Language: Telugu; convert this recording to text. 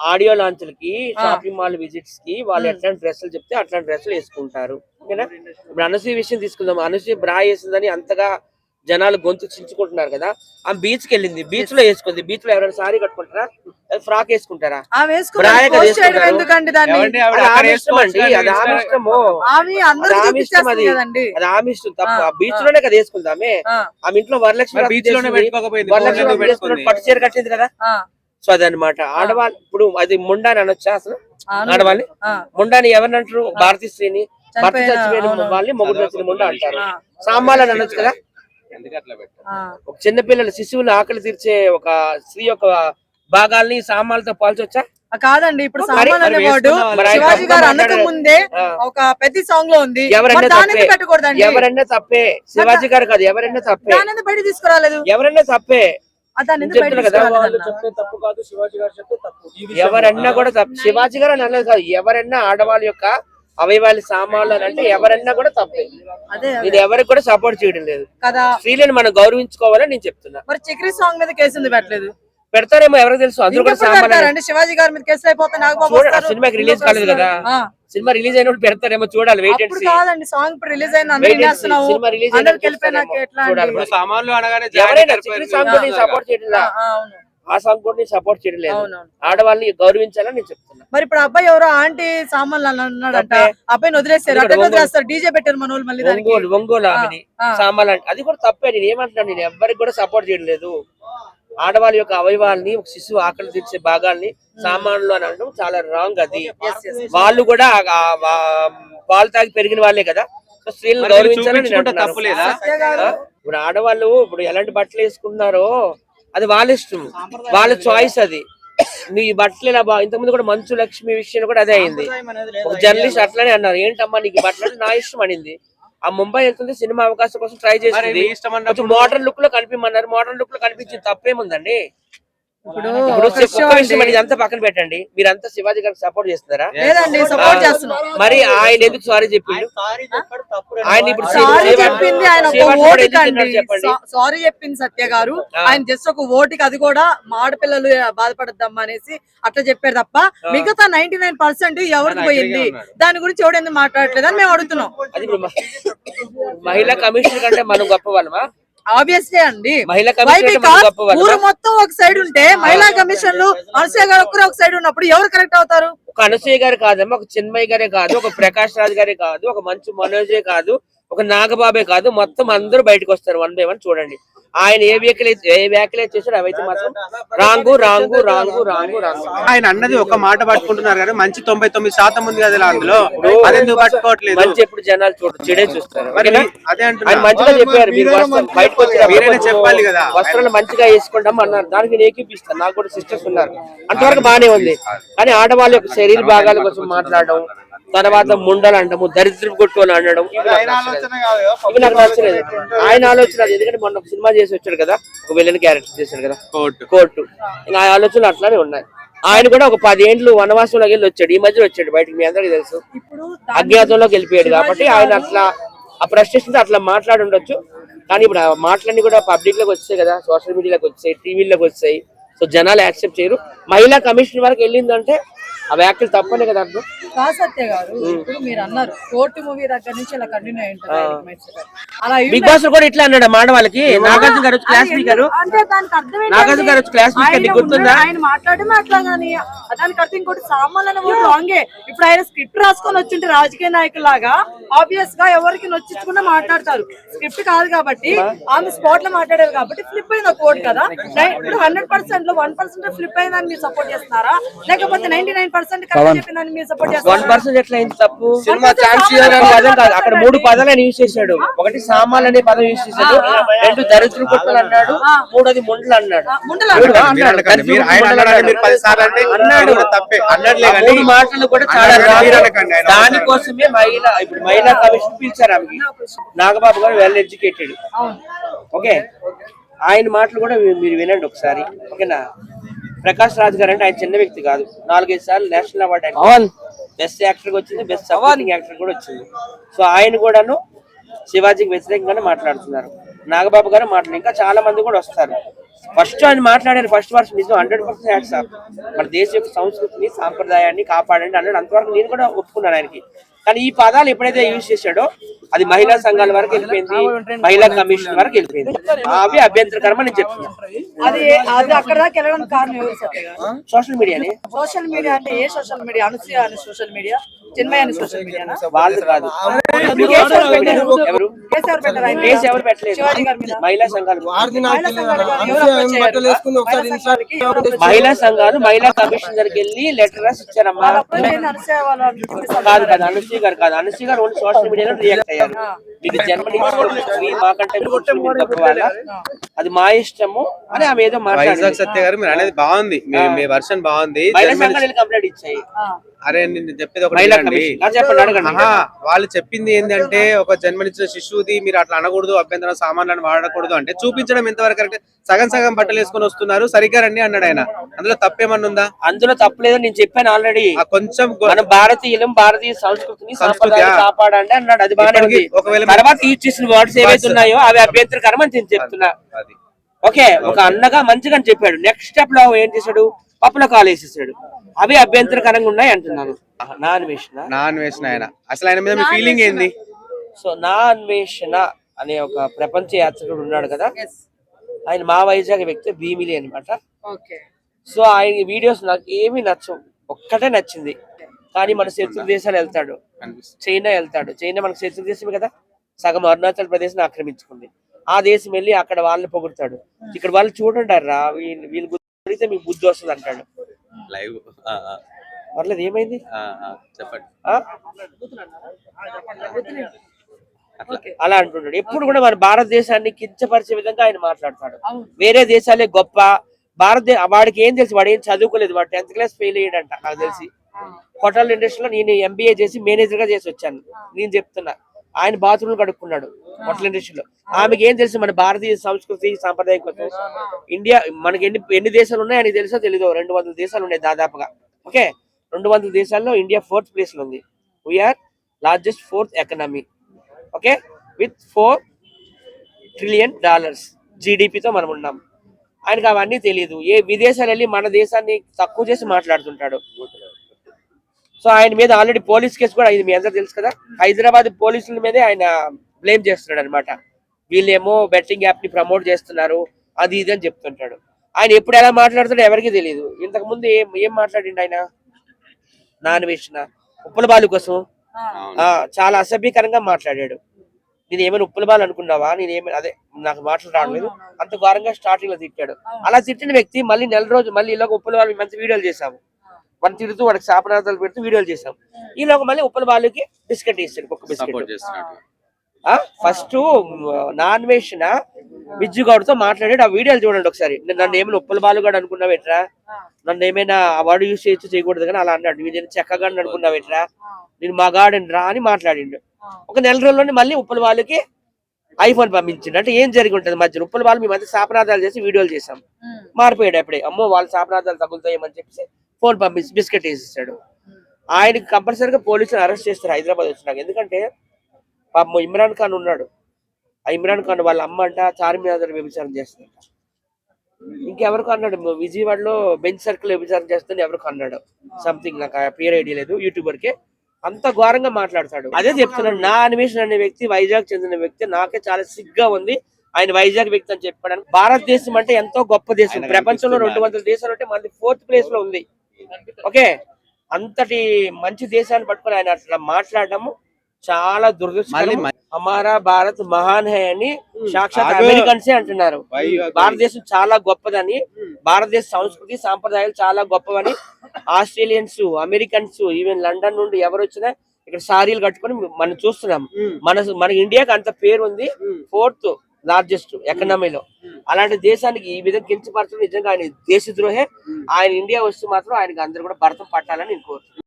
ఆడియో లాంచ్లకి షాపింగ్ మాల్ విజిట్స్కి వాళ్ళు ఎట్లాంటి డ్రెస్సులు చెప్తే అట్లాంటి డ్రెస్సులు వేసుకుంటారు. ఓకేనా? ఇప్పుడు అనసూయ విషయం తీసుకుందాం. అనసూయ బ్రా వేసిందని అంతగా జనాలు గొంతు చించుకుంటున్నారు కదా. ఆ బీచ్కి వెళ్ళింది. బీచ్లో వేసుకుంది. బీచ్లో ఎవరైనా సారీ కట్టుకుంటారా? ఫ్రాక్ వేసుకుంటారా? ఆమె వేసుకున్న బ్రాయ్ కదా పోస్ట్ చేయడం వేసుకుంటారు. ఎందుకండి దాన్ని? ఏమండి, ఆవిడ అది అక్కడ ఆమె ఇష్టం అండి? వేసుకోవచ్చు అది ఆమె కానీ ఇష్టము ఆమె అందరూ అది ఆమె ఇష్టం అది. చూపించేస్తుంది కదండి. అది ఆమె ఇష్టం తప్ప. ఆ, బీచ్. లోనే కదా వేసుకుందామే. ఆమె ఇంట్లో వరలక్ష్మి వరలక్ష్మి పట్టు చీర కట్టింది కదా. ఆ, సో అదనమాట ఆడవాళ్ళు ఇప్పుడు అది ముండా అని అనొచ్చా అసలు. ఆడవాళ్ళని? ముండాని ఎవరిని అంటారు ఒక భారతీయ స్త్రీని భర్త చచ్చిపోయిన. వాళ్ళని మొగుడు చచ్చిన ముండా అంటారు. సాంబాలని అనొచ్చు కదా. ఒక చిన్న పిల్లల శిశువులు ఆకలి తీర్చే ఒక స్త్రీ యొక్క భాగాల్ని సామాన్లతో పోల్చొచ్చా? ఆ, కాదండి. ఇప్పుడు సామాన్ అనేవాడు శివాజీ గారు మాట్లాడారు. ముందే. ఒక పెద్ద సాంగ్లో ఉంది ఎవరైనా తప్పే. శివాజీ గారు కాదు ఎవరైనా తప్పే. బయట తీసుకురాలేదు? ఎవరైనా తప్పే. ఎందుకు తప్పు ఎవరన్నా కూడా. తప్పు. శివాజీ గారు అని అనలేదు కాదు ఎవరన్నా ఆడవాళ్ళ యొక్క అవయవాల సామాన్లు అని అంటే ఎవరన్నా కూడా తప్పే. నేను ఎవరికి కూడా సపోర్ట్ చేయడం లేదు. కదా. స్త్రీలను మనం గౌరవించుకోవాలని నేను చెప్తున్నా. మరి చక్రి సాంగ్ మీద కేసు ఎందుకు పెట్టలేదు? పెడతారేమో ఎవరికి తెలుసు అందరూ కూడా సామాన్లు శివాజీ గారి మీద కేసు అయిపోతే సినిమాకి రిలీజ్ కాలేదు కదా. సినిమా రిలీజ్ అయినప్పుడు పెడతారేమో చూడాలి వెయిట్ అండ్ కాదండి సాంగ్ ఇప్పుడు రిలీజ్ అయిన సినిమా రిలీజ్ సామాన్లు అనగానే. సాంగ్ కూడా సపోర్ట్ చేయడం ఆ, సాంగ్ కూడా సపోర్ట్ చేయడం లేదు అవునవును. ఆడవాళ్ళని గౌరవించాలని నేను చెప్తున్నా. మరి ఇప్పుడు అబ్బాయి ఎవరో ఆంటీ సామాన్లు అని అన్నాడంట. అబ్బాయిని వదిలేస్తారు ఒంగోలు- చేస్తారు డీజే పెట్టారు మన మళ్ళీ దానికి. ఒంగోలు ఒంగోలు ఆమెని. సామాన్లు అది కూడా తప్పే నేను ఏమంటున్నాను నేను ఎవ్వరికి కూడా సపోర్ట్ చేయడం లేదు ఆడవాళ్ళ యొక్క అవయవాల్ని ఒక శిశువు ఆకలి తీర్చే భాగాల్ని సామాన్లు అని అనడం చాలా రాంగ్ అది. వాళ్ళు కూడా పాలు తాగి పెరిగిన వాళ్ళే కదా. సో స్త్రీలను గౌరవించాలని? ఇప్పుడు ఆడవాళ్ళు ఇప్పుడు ఎలాంటి బట్టలు వేసుకుంటున్నారో అది వాళ్ళ ఇష్టం. వాళ్ళ చాయిస్ అది. నీ బట్టలు ఇలా బా ఇంతకుముందు కూడా మంచు లక్ష్మి విషయం కూడా అదే అయింది. ఒక జర్నలిస్ట్ అట్లనే అన్నారు. ఏంటమ్మా నీకు ఈ బట్టలు అంటే నా ఇష్టం అనింది. ఆ ముంబై వెళ్తుంది సినిమా అవకాశం కోసం ట్రై చేసింది. అన్నప్పుడు మోడర్న్ లుక్లో కనిపించమన్నారు మోడర్న్ లుక్లో కనిపించింది. తప్పేముందండి? ఇప్పుడు పక్కన పెట్టండి. మీరంతా శివాజీ గారికి సపోర్ట్ చేస్తున్నారా? లేదండి సపోర్ట్ చేస్తున్నాం. మరి ఆయన ఎందుకు సారీ చెప్పిండు? ఆయన ఇప్పుడు సారీ చెప్పింది ఆయన ఒక సారీ చెప్పింది సత్య గారు. ఆయన జస్ట్ ఒక ఓటుకి అది కూడా మా ఆడపిల్లలు బాధపడద్దమ్మా అనేసి అట్లా చెప్పారు తప్ప. మిగతా నైన్టీ నైన్ పర్సెంట్ ఎవరికి పోయింది. దాని గురించి ఎవడు ఎందుకు మాట్లాడలేదు అని మేము అడుగుతున్నాం. మహిళా కమిషనర్ కంటే మనం గొప్ప వాళ్ళమా ఆబ్వియస్లీ అండి. ఊరు మొత్తం ఒక సైడ్ ఉంటే మహిళా కమిషన్లు అనసూయ గారు ఒక్కరు ఒక సైడ్ ఉన్నప్పుడు ఎవరు కరెక్ట్ అవుతారు? ఒక అనసూయ గారు కాదమ్మా ఒక చిన్మయ్య గారే కాదు ఒక ప్రకాష్ రాజ్ గారే కాదు ఒక మంచు మనోజే కాదు ఒక నాగబాబే కాదు మొత్తం అందరూ బయటకు వస్తారు వన్ బై వన్ చూడండి. ఆయన ఏ వ్యాఖ్యలు అయితే- ఏ వ్యాఖ్యలు అయితే చేశాడు అవైతే మాత్రం wrong wrong wrong wrong wrong. ఆయన అన్నది ఒక మాట పట్టుకుంటున్నారు కానీ మంచి తొంభై తొమ్మిది శాతం ఉంది కదా అందులో అదెందుకు పట్టుకోవట్లేదు? మంచి ఎప్పుడు జనాలు చూడరు చెడే చూస్తారు? అదే మంచిగా చెప్పారు మీరు వస్త్రం బయటకు చెప్పాలి కదా. వస్త్రాలు మంచిగా వేసుకుంటాం అన్నారు. దానికి నేను ఏకీపిస్తాను. నాకు కూడా సిస్టర్స్ ఉన్నారు. అంతవరకు బానే ఉంది. కానీ ఆడవాళ్ళ యొక్క శరీర భాగాల కోసం మాట్లాడడం తర్వాత ముండలు అంటాము దరిద్రం కొట్టుకొని అనడం ఇవి నాకు నచ్చలేదు. ఆయన ఆలోచన అది. ఎందుకంటే మొన్న ఒక సినిమా చేసి వచ్చాడు కదా ఒక విలన్ క్యారెక్టర్ చేశాడు కదా. కోర్టు. కోర్టు. ఇంకా ఆ ఆలోచనలు అట్లానే ఉన్నాయి. ఆయన కూడా ఒక పదేండ్లు వనవాసంలోకి వెళ్ళి వచ్చాడు. ఈ మధ్యలో వచ్చాడు బయటకు మీ అందరికీ తెలుసు. ఇప్పుడు అజ్ఞాతంలోకి వెళ్ళిపోయాడు కాబట్టి ఆయన అట్లా ఆ ప్రశ్నిస్తుంది అట్లా మాట్లాడి ఉండొచ్చు. కానీ ఇప్పుడు ఆ మాటలన్నీ కూడా పబ్లిక్లోకి వచ్చాయి కదా సోషల్ మీడియాలోకి వచ్చాయి టీవీలోకి వచ్చాయి. సో జనాలు యాక్సెప్ట్ చేయరు. మహిళా కమిషన్ వరకు వెళ్ళిందంటే ఆ వ్యాఖ్యలు తప్పనే కదా అర్థం కాదు సత్య గారు ఇప్పుడు మీరు అన్నారు కోర్టు మూవీ దగ్గర నుంచి ఇలా కంటిన్యూ అయి ఉంటుంది. అలా అయి బిగ్ బాస్ కూడా ఇట్లా అన్నాడు మాడవాళ్ళకి. నాగార్జున గారు క్లాస్ స్పీకర్ ఎందుకు- అంటే దానికి అర్థం ఏంటంటే నాగార్జున గారు నీకు గుర్తుందా? ఆయన దానికి అర్థం ఇంకోటి వర్డ్ రాంగే. ఇప్పుడు ఆయన స్క్రిప్ట్ రాసుకొని వచ్చింటే రాజకీయ నాయకులాగా ఆబ్వియస్గా ఎవరికి నొచ్చించకుండా మాట్లాడతారు. స్క్రిప్ట్ కాదు కాబట్టి ఆమె స్పాట్లో మాట్లాడారు కాబట్టి ఫ్లిప్ అయిన కోడ్ కదా. నై- ఇప్పుడు హండ్రెడ్ పర్సెంట్లో వన్ పర్సెంట్ ఫ్లిప్ అయిందని మీరు సపోర్ట్ చేస్తున్నారా? లేకపోతే నైన్టీ వన్ పర్సెంట్ ఎట్లా అయింది తప్పు? సినిమా ఛాన్స్ అక్కడ మూడు. పదాలు ఆయన యూజ్ చేశాడు. ఒకటి సామాన్ అనే పదం యూజ్ చేశాడు రెండు దరిద్ర కొట్టులు అన్నాడు మూడోది ముండ్లు అన్నాడు. అన్నాడు. మూడు మాటలు కూడా చాలా దానికోసమే మహిళ ఇప్పుడు మహిళా కమిషన్ పిలిచారు ఆమెకి. నాగబాబు గారు వెల్ ఎడ్యుకేటెడ్. అవును. ఓకే? ఆయన మాటలు కూడా మీరు వినండి ఒకసారి. ఓకేనా? ప్రకాష్ రాజ్ గారు అంటే ఆయన చిన్న వ్యక్తి కాదు. నాలుగైదు సార్లు నేషనల్ అవార్డు బెస్ట్ యాక్టర్ వచ్చింది బెస్ట్ సపోర్టింగ్ యాక్టర్ కూడా వచ్చింది. సో ఆయన కూడాను శివాజీకి వ్యతిరేకంగానే మాట్లాడుతున్నారు. నాగబాబు గారు మాట్లాడారు. ఇంకా చాలా మంది కూడా వస్తారు. ఫస్ట్ ఆయన మాట్లాడారు. ఫస్ట్ వర్షం నిజం హండ్రెడ్ పర్సెంట్ ఆఫ్ మన దేశ యొక్క సంస్కృతిని సాంప్రదాయాన్ని కాపాడండి అన్నాడు. అంతవరకు నేను కూడా ఒప్పుకున్నాను ఆయనకి. కానీ ఈ పదాలు ఎప్పుడైతే యూజ్ చేశాడో అది మహిళా సంఘాల వరకు వెళ్ళిపోయింది. మహిళా కమిషన్ వరకు వెళ్ళిపోయింది. అవి అభ్యంతరకరం అని చెప్తున్నాను అది అది అక్కడ దాకా వెళ్ళడానికి కారణం ఎవరు సత్య గారు సోషల్ మీడియాని? సోషల్ మీడియా అంటే ఏ సోషల్ మీడియా? అనసూయ అనే సోషల్ మీడియా? చిన్మయ అనే సోషల్ మీడియానా? వాళ్ళు కాదు. కేసు ఎవరు? పెట్టలేదు? మహిళా సంఘాలు మహిళా సంఘాలు? మహిళా కమిషన్ దగ్గరికి వెళ్ళి లెటర్ రాసి ఇచ్చారమ్మా. అనసూయ కాదు కాదు అనుశ్రీ గారు కాదు. అనుశ్రీ గారు ఓన్లీ సోషల్ మీడియాలో రియాక్ట్ అయ్యారు. మీకు మాకంటే మీరు గొప్ప వాళ్ళ? అది మా ఇష్టము అని ఆమె ఏదో వైజాగ్ మాట్లాడింది సత్య గారు మీరు అనేది బాగుంది. మీ మీ వర్షన్ బాగుంది. కంప్లైంట్ ఇచ్చాయి. ఆ. అరే నేను చెప్పేది ఒకటి ఆహా, వాళ్ళు చెప్పింది ఏంటంటే ఒక జన్మనిచ్చిన శిశువుది మీరు అట్లా అనకూడదు అభ్యంతరం సామాన్లను వాడకూడదు అంటే చూపించడం ఎంతవరకు కరెక్ట్? సగం సగం బట్టలు వేసుకొని వస్తున్నారు సరిగ్గా రండి అన్నాడు ఆయన. అందులో తప్పేమన్నా ఉందా? అందులో తప్పలేదని నేను చెప్పాను ఆల్రెడీ. కొంచెం మనం భారతీయులం భారతీయ సంస్కృతిని. కాపాడండి అన్నాడు. అది బాగానే ఒకవేళ తర్వాత యూజ్ చేసిన వర్డ్స్ ఏవైతే ఉన్నాయో అవి అభ్యంతరకరం అని నేను చెప్తున్నా. ఓకే ఒక అన్నగా మంచిగా చెప్పాడు. నెక్స్ట్ స్టెప్లో ఏం చేశాడు? పప్పుల కాల్ వేసేసాడు. అవి అభ్యంతరకరంగా ఉన్నాయి అంటున్నాను. నా అన్వేషణ. నా అన్వేషణ ఆయన. అసలు ఆయన మీద మీ ఫీలింగ్ ఏంది? సో నా అన్వేషణ అనే ఒక ప్రపంచ యాత్రికుడు ఉన్నాడు కదా? ఆయన మా వైజాగ్ వ్యక్తి భీమిలి అన్నమాట. ఓకే. సో ఆయన వీడియోస్ నాకు ఏమీ నచ్చవు. ఒక్కటే నచ్చింది. కానీ మన శత్రు దేశాలు వెళ్తాడు. చైనా వెళ్తాడు. చైనా మనకు శత్రు దేశమే కదా? సగం అరుణాచల్ ప్రదేశ్ ఆక్రమించుకుంది. ఆ దేశం వెళ్ళి అక్కడ వాళ్ళని పొగుడతాడు. ఇక్కడ వాళ్ళు చూడంటారా వీళ్ళు వీళ్ళు గుర్తితే మీకు బుద్ధి వస్తుంది అంటాడు. లైవ్ పర్లేదు ఏమైంది? చెప్పండి? అలా అంటుంటాడు. ఎప్పుడు కూడా మన భారతదేశాన్ని కించపరిచే విధంగా ఆయన మాట్లాడతాడు. వేరే దేశాలే గొప్ప. భారతదే వాడికి ఏం తెలుసు? వాడు ఏం చదువుకోలేదు. వాడు టెన్త్ క్లాస్ ఫెయిల్ అయ్యాడంట నాకు తెలిసి. హోటల్ ఇండస్ట్రీలో నేను ఎంబీఏ చేసి మేనేజర్గా చేసి వచ్చాను. నేను చెప్తున్నా. ఆయన బాత్రూమ్ కడుక్కున్నాడు హోటల్ ఇండస్ట్రీలో. ఆమెకి ఏం తెలుసు మన భారతీయ సంస్కృతి సాంప్రదాయం కోసం? ఇండియా మనకి ఎన్ని ఎన్ని దేశాలు ఉన్నాయి అని తెలుసో తెలీదు. రెండు వందల దేశాలు ఉన్నాయి దాదాపుగా. ఓకే? రెండు వందల దేశాల్లో ఇండియా ఫోర్త్ ప్లేస్లో ఉంది we're largest fourth economy okay? With four trillion dollars జీడిపితో మనం ఉన్నాం. ఆయనకు అవన్నీ తెలియదు ఏ విదేశాలు వెళ్ళి మన దేశాన్ని తక్కువ చేసి మాట్లాడుతుంటాడు. సో ఆయన మీద ఆల్రెడీ పోలీస్ కేసు కూడా అయింది మీ అందరూ తెలుసు కదా. హైదరాబాద్ పోలీసుల మీదే ఆయన బ్లేమ్ చేస్తున్నాడు అనమాట వీళ్ళేమో బెట్టింగ్ యాప్ని ప్రమోట్ చేస్తున్నారు అది ఇది అని చెప్తుంటాడు. ఆయన ఎప్పుడు ఎలా మాట్లాడుతాడో ఎవరికీ తెలియదు ఇంతకు ముందు ఏం ఏం మాట్లాడిండు ఆయన? నాన్ వేసిన ఉప్పల బాలు కోసం? చాలా అసభ్యకరంగా మాట్లాడాడు. నేను ఏమైనా ఉప్పుల బాలు అనుకున్నావా? నేను ఏమైనా అదే నాకు మాటలు రావట్లేదు. అంత ఘోరంగా స్టార్టింగ్లో తిట్టాడు అలా తిట్టిన వ్యక్తి మళ్ళీ నెల రోజు మళ్ళీ ఇలా ఉప్పుల బాలు మంచి వీడియోలు చేశాము. మనం తిడుతూ వాడికి శాపనార్థాలు పెడుతూ వీడియోలు చేసాం ఈలోగా మళ్ళీ ఉప్పల బాలుకి బిస్కెట్ ఇస్తాడు కుక్క సపోర్ట్ బిస్కెట్ ఫస్ట్ నాన్ వేసిన బిజ్జు గౌడ్తో మాట్లాడాడు ఆ వీడియోలు చూడండి ఒకసారి. నేను నన్ను ఏమైనా ఉప్పల బాలుగాడు అనుకున్నావేట్రా నన్ను ఏమైనా ఆ వర్డ్ యూస్ చేయొచ్చు చేయకూడదు కానీ అలా అన్నాడు. నేను చెక్కగా అనుకున్నావేట్రా నేను మగాడని రా అని మాట్లాడిండు. ఒక నెల రోజుల్లోనే మళ్ళీ ఉప్పల బాలుకి ఐఫోన్ పంపించిండు. అంటే ఏం జరిగి ఉంటది మధ్యలో? ఉప్పల బాలు మీ మధ్య శాపనార్థాలు చేసి వీడియోలు చేసాం మారిపోయాడు అప్పుడే. అమ్మో వాళ్ళ శాపనార్థాలు తగులుతాయేమని చెప్పేసి ఫోన్ పంపించి బిస్కెట్ వేసిస్తాడు. ఆయనకి కంపల్సరీగా పోలీసులు అరెస్ట్ చేస్తారు హైదరాబాద్ వచ్చినాక ఎందుకంటే పాపం ఇమ్రాన్ ఖాన్ ఉన్నాడు. ఆ ఇమ్రాన్ ఖాన్ వాళ్ళ అమ్మ అంట చార్మినార్ వ్యభిచారం చేస్తుందంట. ఇంకెవరికి అన్నాడు విజయవాడలో బెంచ్ సర్కిల్ వ్యభిచారం చేస్తుంది ఎవరికి అన్నాడు సంథింగ్ నాకు పేరు ఐడియా లేదు. యూట్యూబర్కి అంత ఘోరంగా మాట్లాడతాడు. అదే చెప్తున్నాడు నా అన్వేషణ అనే వ్యక్తి వైజాగ్ చెందిన వ్యక్తి నాకే చాలా సిగ్గా ఉంది. ఆయన వైజాగ్ వ్యక్తి అని చెప్పడానికి. భారతదేశం అంటే ఎంతో గొప్ప దేశం. ప్రపంచంలో రెండు. వందల దేశాలు అంటే మనది ఫోర్త్ ప్లేస్లో ఉంది. ఓకే. అంతటి మంచి దేశాన్ని పట్టుకొని ఆయన అట్లా మాట్లాడడము చాలా దురదృష్టం హమారా భారత్ మహాన్ హై అని సాక్షాత్. అమెరికన్సే అంటున్నారు. భారతదేశం చాలా గొప్పదని భారతదేశ సంస్కృతి సాంప్రదాయాలు చాలా గొప్పవని ఆస్ట్రేలియన్స్ అమెరికన్స్ ఈవెన్ లండన్ నుండి ఎవరు వచ్చినా ఇక్కడ సారీలు కట్టుకొని మనం చూస్తున్నాం. మన మన ఇండియాకి అంత పేరు ఉంది ఫోర్త్ లార్జెస్ట్ ఎకనామీలో అలాంటి దేశానికి ఈ విధంగా కించపరచడం నిజంగా ఆయన దేశద్రోహే. ఆయన ఇండియా వస్తే మాత్రం ఆయనకి అందరూ కూడా భరతం పట్టాలని నేను కోరుతున్నాను.